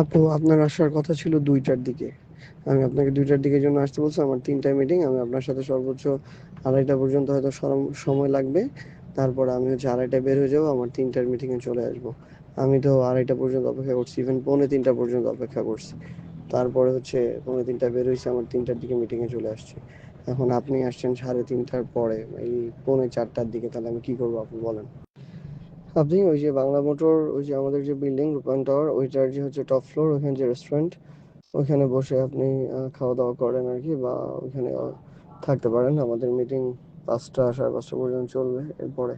আপু আপনার আসার কথা ছিল দুইটার দিকে। আমি আপনাকে দুইটার দিকের জন্য আসতে বলছি, আমার তিনটায় মিটিং আমি আপনার সাথে সর্বোচ্চ আড়াইটা পর্যন্ত হয়তো সময় লাগবে। তারপরে আমি হচ্ছে আড়াইটা বের হয়ে যাব, আমার তিনটার মিটিংয়ে চলে আসব। আমি তো আড়াইটা পর্যন্ত অপেক্ষা করছি ইভেন পৌনে তিনটা পর্যন্ত অপেক্ষা করছি। তারপরে হচ্ছে পৌনে তিনটা বের হয়েছে, আমার তিনটার দিকে মিটিংয়ে চলে আসছে। এখন আপনি আসছেন সাড়ে তিনটার পরে, এই পৌনে চারটার দিকে, তাহলে আমি কি করব আপনি বলেন? আপনি ওই যে বাংলা মোটর, ওই যে আমাদের যে বিল্ডিং রূপান্তর ওইটার যে হচ্ছে টপ ফ্লোর ওইখানে যে রেস্টুরেন্ট ওইখানে বসে আপনি খাওয়া দাওয়া করেন আর কি বা ওইখানে থাকতে পারেন। আমাদের মিটিং পাঁচটা, সাড়ে পাঁচটা পর্যন্ত চলবে এরপরে।